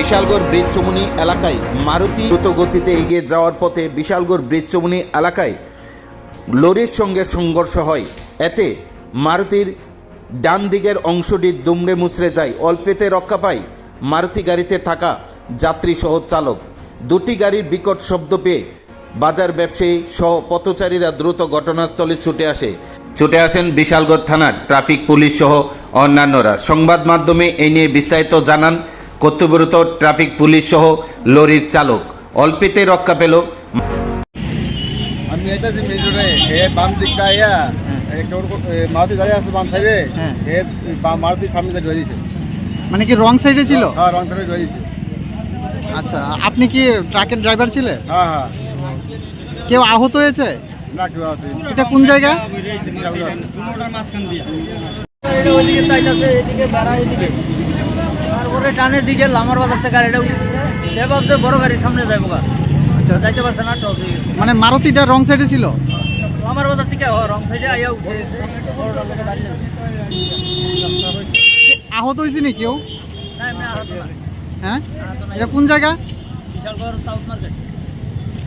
Bishalgarh bridge চমুনি এলাকায় মারুতি দ্রুত গতিতে এগিয়ে যাওয়ার পথে বিশালগড় ব্রিজ চমুনি এলাকায় লরির সঙ্গে সংঘর্ষ হয়। এতে মারুতির ডান দিকের অংশটি দুমড়ে মুচড়ে যায়। অল্পেতে রক্ষা পায় মারুতি গাড়িতে থাকা যাত্রী সহ চালক। দুটি গাড়ির বিকট শব্দ পেয়ে বাজার ব্যবসায়ী সহ পথচারীরা দ্রুত ঘটনাস্থলে ছুটে আসে। ছুটে আসেন বিশালগড় থানার ট্রাফিক পুলিশ সহ অন্যান্যরা। সংবাদ মাধ্যমে এই নিয়ে বিস্তারিত জানান কর্তব্যরত ট্রাফিক পুলিশ সহ লরির চালক। অল্পেতে রক্ষা পেল। আমি মেন হে বাম একটা মারুতি দাঁড়িয়ে আসছে বাম সাইডে হ্যাঁ। হে বাম মারুতি সামনে দিয়ে ঢুয়ে মানে কি রং সাইডে ছিল? হ্যাঁ রং সাইডে ঢুয়ে আচ্ছা আপনি কি ট্রাকের ড্রাইভার ছিলেন হ্যাঁ হ্যাঁ। কেউ আহত হয়েছে? না কেউ আছে এটা কোন জায়গা? ওইদিকে তাইতাছে এদিকে বেড়া এদিকে। তারপরে টানের দিকে লামার বাজার থেকে গাড়িটা সে ভাবছে বড় গাড়ির সামনে যাইবো গা। আচ্ছা। যাইতে পারছে না টস হয়ে গেছে। মানে মারুতিটা রং সাইডে ছিল? লামার বাজার থেকে রং সাইডে আইয়া উঠে আহত হয়েছে নি কেউ হ্যাঁ? এটা কোন জায়গা? Bishalgarh south market